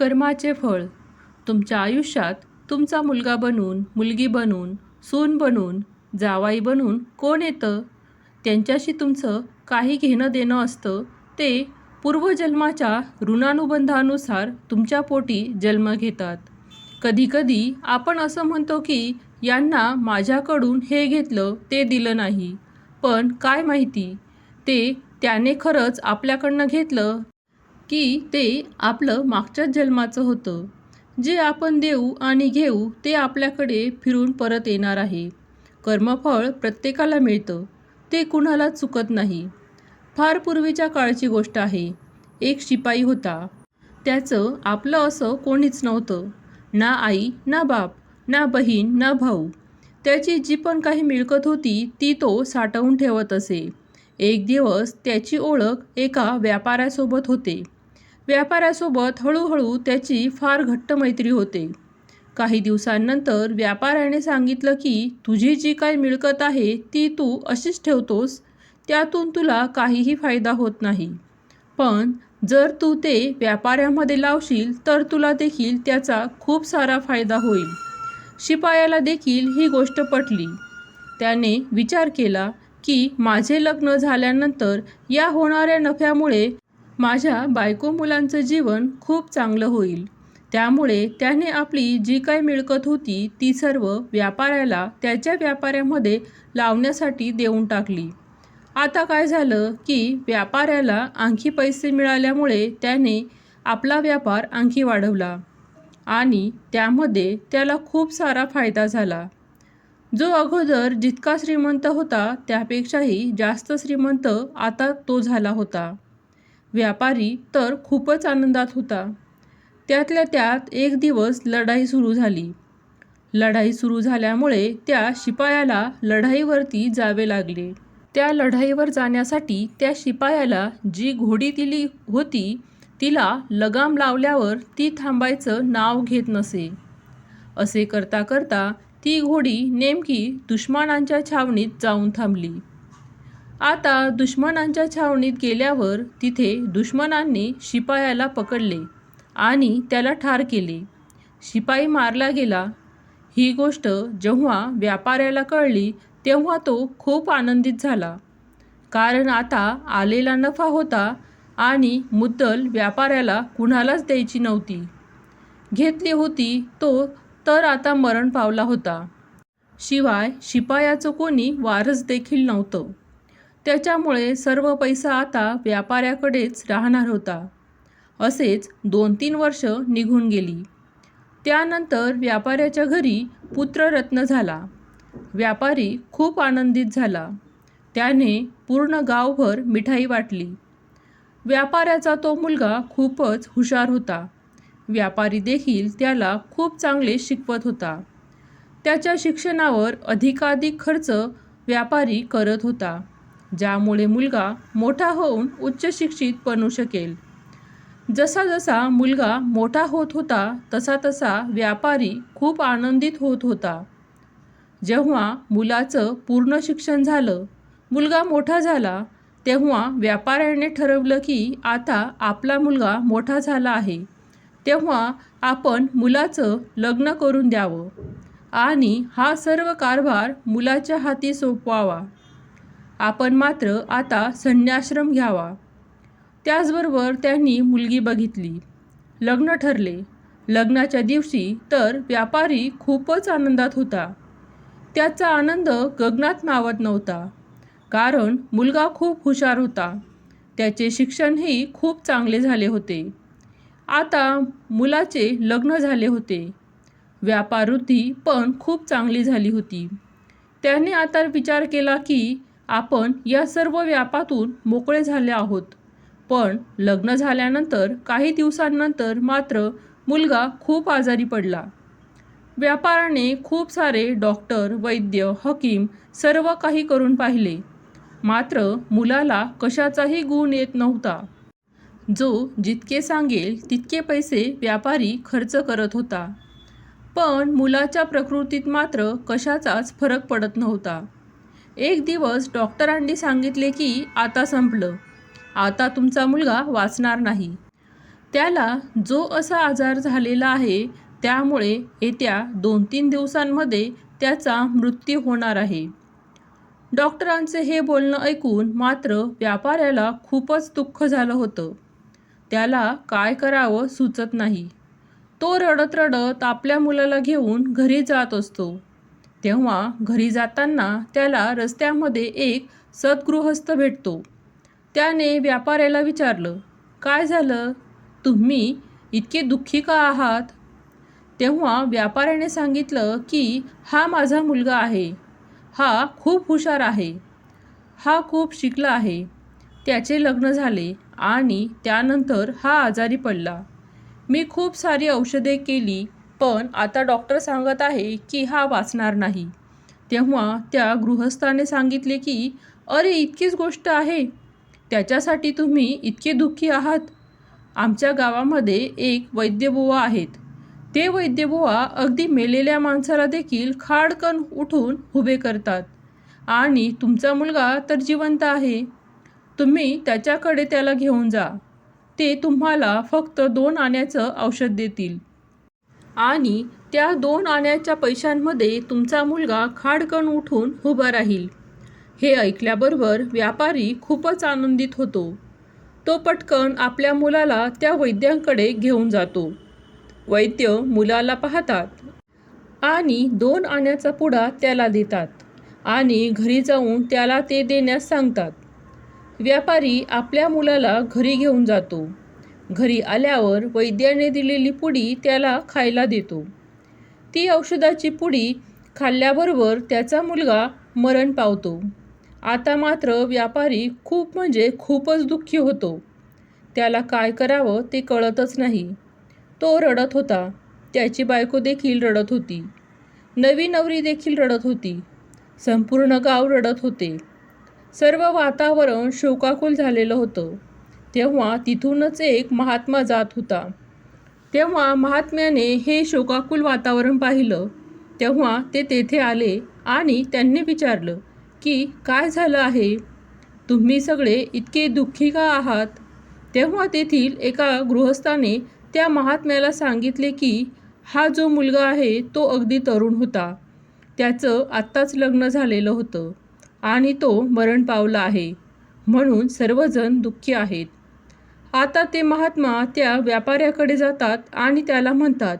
कर्माचे फळ. तुमच्या आयुष्यात तुमचा मुलगा बनून मुलगी बनून सून बनून जावाई बनून कोण येतं? त्यांच्याशी तुमचं काही घेणं देणं असतं. ते पूर्वजन्माच्या ऋणानुबंधानुसार तुमच्या पोटी जन्म घेतात. कधीकधी आपण असं म्हणतो की यांना माझ्याकडून हे घेतलं ते दिलं नाही. पण काय माहिती? ते त्याने खरंच आपल्याकडनं घेतलं? की ते आपलं मागच्याच जन्माचं होतं. जे आपण देऊ आणि घेऊ ते आपल्याकडे फिरून परत येणार आहे. कर्मफळ प्रत्येकाला मिळतं. ते कुणाला चुकत नाही. फार पूर्वीच्या काळची गोष्ट आहे. एक शिपाई होता. त्याचं आपलं असं कोणीच नव्हतं. ना आई ना बाप ना बहीण ना भाऊ. त्याची जी पण काही मिळकत होती ती तो साठवून ठेवत असे. एक दिवस त्याची ओळख एका व्यापाऱ्यासोबत होते. व्यापाऱ्यासोबत हळूहळू त्याची फार घट्ट मैत्री होते. काही दिवसांनंतर व्यापाऱ्याने सांगितलं की तुझी जी काही मिळकत आहे ती तू अशीच ठेवतोस. त्यातून तुला काहीही फायदा होत नाही. पण जर तू ते व्यापाऱ्यामध्ये लावशील तर तुला देखील त्याचा खूप सारा फायदा होईल. शिपायाला देखील ही गोष्ट पटली. त्याने विचार केला की माझे लग्न झाल्यानंतर या होणाऱ्या नफ्यामुळे माझ्या बायको मुलांचं जीवन खूप चांगलं होईल. त्यामुळे त्याने आपली जी काही मिळकत होती ती सर्व व्यापाऱ्याला त्याच्या व्यापाऱ्यामध्ये लावण्यासाठी देऊन टाकली. आता काय झालं की व्यापाऱ्याला आणखी पैसे मिळाल्यामुळे त्याने आपला व्यापार आणखी वाढवला आणि त्यामध्ये त्याला खूप सारा फायदा झाला. जो अगोदर जितका श्रीमंत होता त्यापेक्षाही जास्त श्रीमंत आता तो झाला होता. व्यापारी तर खूपच आनंदात होता. त्यातल्या त्यात एक दिवस लढाई सुरू झाली. लढाई सुरू झाल्यामुळे त्या शिपायाला लढाईवरती जावे लागले. त्या लढाईवर जाण्यासाठी त्या शिपायाला जी घोडी दिली होती तिला लगाम लावल्यावर ती थांबायचं नाव घेत नसे. असे करता करता ती घोडी नेमकी दुश्मनांच्या छावणीत जाऊन थांबली. आता दुश्मनांच्या छावणीत गेल्यावर तिथे दुश्मनांनी शिपायाला पकडले आणि त्याला ठार केले. शिपाई मारला गेला. ही गोष्ट जेव्हा व्यापाऱ्याला कळली तेव्हा तो खूप आनंदित झाला. कारण आता आलेला नफा होता आणि मुद्दल व्यापाऱ्याला कुणालाच द्यायची नव्हती. घेतली होती तो तर आता मरण पावला होता. शिवाय शिपायाचं कोणी वारस देखील नव्हतं. त्याच्यामुळे सर्व पैसा आता व्यापाऱ्याकडेच राहणार होता. असेच दोन तीन वर्ष निघून गेली. त्यानंतर व्यापाऱ्याच्या घरी पुत्ररत्न झाला. व्यापारी खूप आनंदित झाला. त्याने पूर्ण गावभर मिठाई वाटली. व्यापाऱ्याचा तो मुलगा खूपच हुशार होता. व्यापारी देखील त्याला खूप चांगले शिकवत होता. त्याच्या शिक्षणावर अधिकाधिक खर्च व्यापारी करत होता. ज्यामुळे मुलगा मोठा होऊन उच्च शिक्षित बनू शकेल. जसा जसा मुलगा मोठा होत होता तसा तसा व्यापारी खूप आनंदित होत होता. जेव्हा मुलाचं पूर्ण शिक्षण झालं मुलगा मोठा झाला तेव्हा व्यापाऱ्याने ठरवलं की आता आपला मुलगा मोठा झाला आहे. तेव्हा आपण मुलाचं लग्न करून द्यावं. आणि हा सर्व कारभार मुलाच्या हाती सोपवावा. आपण मात्र आता संन्याश्रम घ्यावा. त्याचबरोबर त्यांनी मुलगी बघितली. लग्न ठरले. लग्नाच्या दिवशी तर व्यापारी खूपच आनंदात होता. त्याचा आनंद गगनात मावत नव्हता. कारण मुलगा खूप हुशार होता. त्याचे शिक्षणही खूप चांगले झाले होते. आता मुलाचे लग्न झाले होते. व्यापारवृत्ती पण खूप चांगली झाली होती. त्याने आता विचार केला की आपण या सर्व व्यापातून मोकळे झाले आहोत. पण लग्न झाल्यानंतर काही दिवसांनंतर मात्र मुलगा खूप आजारी पडला. व्यापाराने खूप सारे डॉक्टर वैद्य हकीम सर्व काही करून पाहिले. मात्र मुलाला कशाचाही गुण येत नव्हता. जो जितके सांगेल तितके पैसे व्यापारी खर्च करत होता. पण मुलाच्या प्रकृतीत मात्र कशाचाच फरक पडत नव्हता. एक दिवस डॉक्टरांनी सांगितले की आता संपलं. आता तुमचा मुलगा वाचणार नाही. त्याला जो असा आजार झालेला आहे त्यामुळे येत्या दोन तीन दिवसांमध्ये त्याचा मृत्यू होणार आहे. डॉक्टरांचे हे बोलणं ऐकून मात्र व्यापाऱ्याला खूपच दुःख झालं होतं. त्याला काय करावं सुचत नाही. तो रडत रडत आपल्या मुलाला घेऊन घरी जात असतो. तेव्हा घरी जाताना त्याला रस्त्यामध्ये एक सद्गृहस्थ भेटतो. त्याने व्यापाऱ्याला विचारलं काय झालं? तुम्ही इतके दुःखी का आहात? तेव्हा व्यापाऱ्याने सांगितलं की हा माझा मुलगा आहे. हा खूप हुशार आहे. हा खूप शिकला आहे. त्याचे लग्न झाले आणि त्यानंतर हा आजारी पडला. मी खूप सारी औषधे केली पण आता डॉक्टर सांगत आहे की हा वाचणार नाही. तेव्हा त्या गृहस्थाने सांगितले की अरे इतकीच गोष्ट आहे. त्याच्यासाठी तुम्ही इतके दुःखी आहात. आमच्या गावामध्ये एक वैद्यबुवा आहेत. ते वैद्यबुवा अगदी मेलेल्या माणसाला देखील खाडकन उठून उभे करतात. आणि तुमचा मुलगा तर जिवंत आहे. तुम्ही त्याच्याकडे त्याला घेऊन जा. ते तुम्हाला फक्त दोन आण्याचं औषध देतील. आणि त्या दोन आण्याच्या पैशांमध्ये तुमचा मुलगा खाडकन उठून उभा राहील. हे ऐकल्याबरोबर व्यापारी खूपच आनंदित होतो. तो पटकन आपल्या मुलाला त्या वैद्यांकडे घेऊन जातो. वैद्य मुलाला पाहतात आणि दोन आण्याचा पुडा त्याला देतात आणि घरी जाऊन त्याला ते देण्यास सांगतात. व्यापारी आपल्या मुलाला घरी घेऊन जातो. घरी आल्यावर वैद्याने दिलेली पुडी त्याला खायला देतो. ती औषधाची पुडी खाल्ल्याबरोबर त्याचा मुलगा मरण पावतो. आता मात्र व्यापारी खूप म्हणजे खूपच दुःखी होतो. त्याला काय करावं ते कळतच नाही. तो रडत होता. त्याची बायको देखील रडत होती. नवी नवरी देखील रडत होती. संपूर्ण गाव रडत होते. सर्व वातावरण शोकाकुल झालेलं होतं. तेव्हा तिथूनच एक महात्मा जात होता. तेव्हा महात्म्याने हे शोकाकुल वातावरण पाहिलं. तेव्हा ते तेथे आले आणि त्यांनी विचारलं की काय झालं आहे? तुम्ही सगळे इतके दुःखी का आहात? तेव्हा तेथील एका गृहस्थाने त्या महात्म्याला सांगितले की हा जो मुलगा आहे तो अगदी तरुण होता. त्याचं आत्ताच लग्न झालेलं होतं आणि तो मरण पावला आहे. म्हणून सर्वजण दुःखी आहेत. आता ते महात्मा त्या व्यापाऱ्याकडे जातात आणि त्याला म्हणतात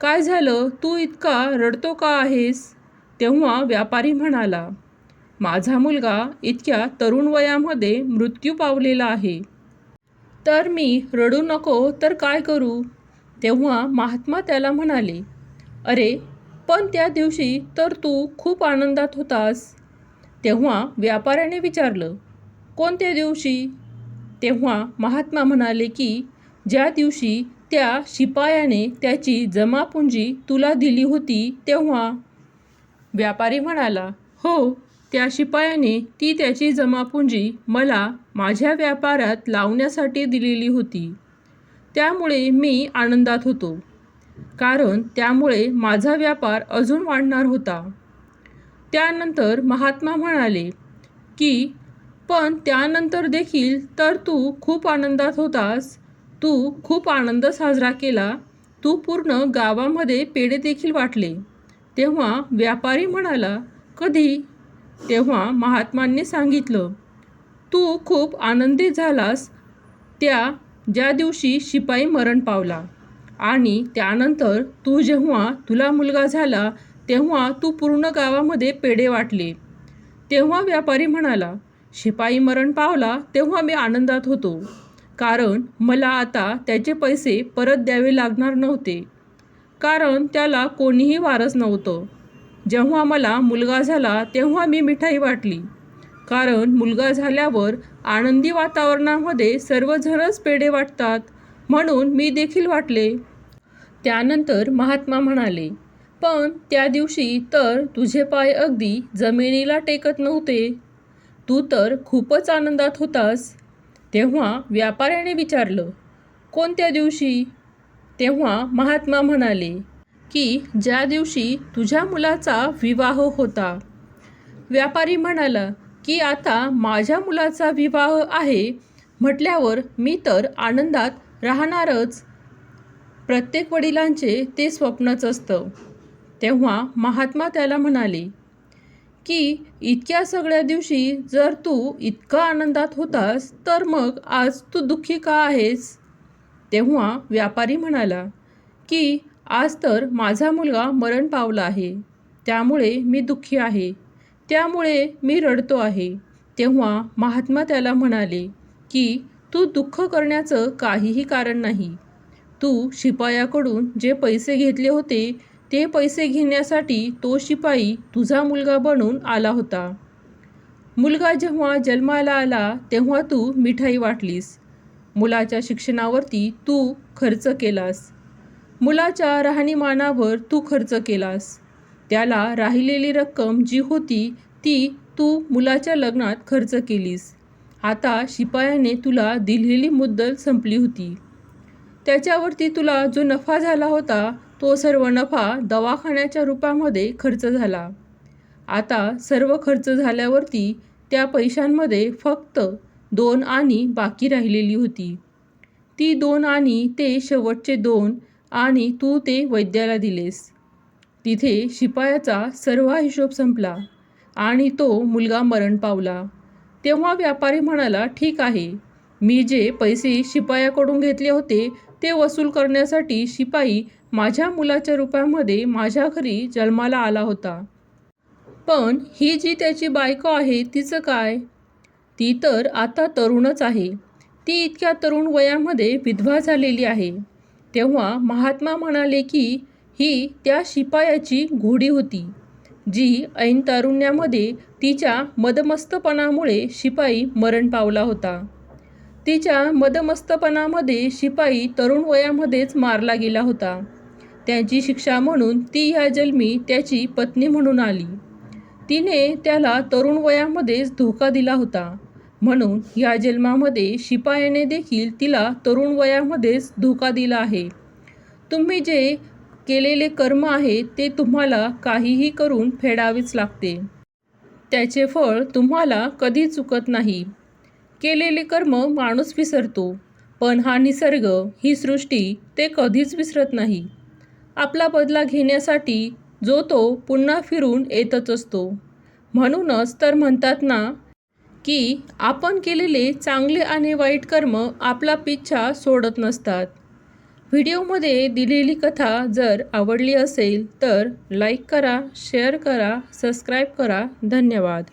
काय झालं? तू इतका रडतो का आहेस? तेव्हा व्यापारी म्हणाला माझा मुलगा इतक्या तरुण वयामध्ये मृत्यू पावलेला आहे. तर मी रडू नको तर काय करू? तेव्हा महात्मा त्याला म्हणाले अरे पण त्या दिवशी तर तू खूप आनंदात होतास. तेव्हा व्यापाऱ्याने विचारलं कोणत्या दिवशी? तेव्हा महात्मा म्हणाले की ज्या दिवशी त्या शिपायाने त्याची जमापुंजी तुला दिली होती तेव्हा व्यापारी म्हणाला हो त्या शिपायाने ती त्याची जमापुंजी मला माझ्या व्यापारात लावण्यासाठी दिलेली होती. त्यामुळे मी आनंदात होतो. कारण त्यामुळे माझा व्यापार अजून वाढणार होता. त्यानंतर महात्मा म्हणाले की पण त्यानंतर देखील तर तू खूप आनंदात होतास. तू खूप आनंद साजरा केला. तू पूर्ण गावामध्ये पेढे देखील वाटले. तेव्हा व्यापारी म्हणाला कधी? तेव्हा महात्मांनी सांगितलं तू खूप आनंदित झालास त्या ज्या दिवशी शिपाई मरण पावला. आणि त्यानंतर तू जेव्हा तुला मुलगा झाला तेव्हा तू पूर्ण गावामध्ये पेढे वाटले. तेव्हा व्यापारी म्हणाला शिपाई मरण पावला तेव्हा मी आनंदात होतो. कारण मला आता त्याचे पैसे परत द्यावे लागणार नव्हते. कारण त्याला कोणीही वारस नव्हतं. जेव्हा मला मुलगा झाला तेव्हा मी मिठाई वाटली. कारण मुलगा झाल्यावर आनंदी वातावरणामध्ये सर्वजणच पेढे वाटतात म्हणून मी देखील वाटले. त्यानंतर महात्मा म्हणाले पण त्या दिवशी तर तुझे पाय अगदी जमिनीला टेकत नव्हते. तू तर खूपच आनंदात होतास. तेव्हा व्यापाऱ्याने विचारलं कोणत्या दिवशी? तेव्हा महात्मा म्हणाले की ज्या दिवशी तुझ्या मुलाचा विवाह होता. व्यापारी म्हणाला की आता माझ्या मुलाचा विवाह आहे म्हटल्यावर मी तर आनंदात राहणारच. प्रत्येक वडिलांचे ते स्वप्नच असतं. तेव्हा महात्मा त्याला म्हणाले की इतक्या सगळ्या दिवशी जर तू इतका आनंदात होतास तर मग आज तू दुःखी का आहेस? तेव्हा व्यापारी म्हणाला की आज तर माझा मुलगा मरण पावला आहे. त्यामुळे मी दुःखी आहे. त्यामुळे मी रडतो आहे. तेव्हा महात्मा त्याला म्हणाले की तू दुःख करण्याचं काहीही कारण नाही. तू शिपायाकडून जे पैसे घेतले होते ते पैसे घेण्यासाठी तो शिपाई तुझा मुलगा बनून आला होता. मुलगा जेव्हा जन्माला आला तेव्हा तू मिठाई वाटलीस. मुलाच्या शिक्षणावरती तू खर्च केलास. मुलाच्या राहणीमानावर तू खर्च केलास. त्याला राहिलेली रक्कम जी होती ती तू मुलाच्या लग्नात खर्च केलीस. आता शिपायाने तुला दिलेली मुद्दल संपली होती. त्याच्यावरती तुला जो नफा झाला होता तो सर्व नफा दवाखान्याच्या रूपामध्ये खर्च झाला. आता सर्व खर्च झाल्यावरती त्या पैशांमध्ये फक्त दोन आणि बाकी राहिलेली होती. ती दोन आणि ते शेवटचे दोन आणि तू ते वैद्याला दिलेस. तिथे शिपायाचा सर्व हिशोब संपला आणि तो मुलगा मरण पावला. तेव्हा व्यापारी म्हणाला ठीक आहे. मी जे पैसे शिपायाकडून घेतले होते ते वसूल करण्यासाठी शिपाई माझ्या मुलाच्या रूपामध्ये माझ्या घरी जन्माला आला होता. पण ही जी त्याची बायको आहे तिचं काय? ती तर आता तरुणच आहे. ती इतक्या तरुण वयामध्ये विधवा झालेली आहे. तेव्हा महात्मा म्हणाले की ही त्या शिपायाची घोडी होती जी ऐन तारुण्यामध्ये तिच्या मदमस्तपणामुळे शिपाई मरण पावला होता. तिच्या मदमस्तपणामध्ये शिपाई तरुण वयामध्येच मारला गेला होता. त्याची शिक्षा म्हणून ती ह्या जन्मी त्याची पत्नी म्हणून आली. तिने त्याला तरुण वयामध्येच धोका दिला होता. म्हणून या जन्मामध्ये शिपायाने देखील तिला तरुण वयामध्येच धोका दिला आहे. तुम्ही जे केलेले कर्म आहे ते तुम्हाला काहीही करून फेडावेच लागते. त्याचे फळ तुम्हाला कधी चुकत नाही. केलेले कर्म माणूस विसरतो पण हा निसर्ग ही सृष्टी ते कधीच विसरत नाही. आपला बदला घेण्यासाठी जो तो पुन्हा फिरून येतच असतो. म्हणूनच तर म्हणतात ना की आपण केलेले चांगले आणि वाईट कर्म आपला पिच्छा सोडत नसतात. व्हिडिओमध्ये दिलेली कथा जर आवडली असेल तर लाईक करा शेअर करा सबस्क्राईब करा. धन्यवाद.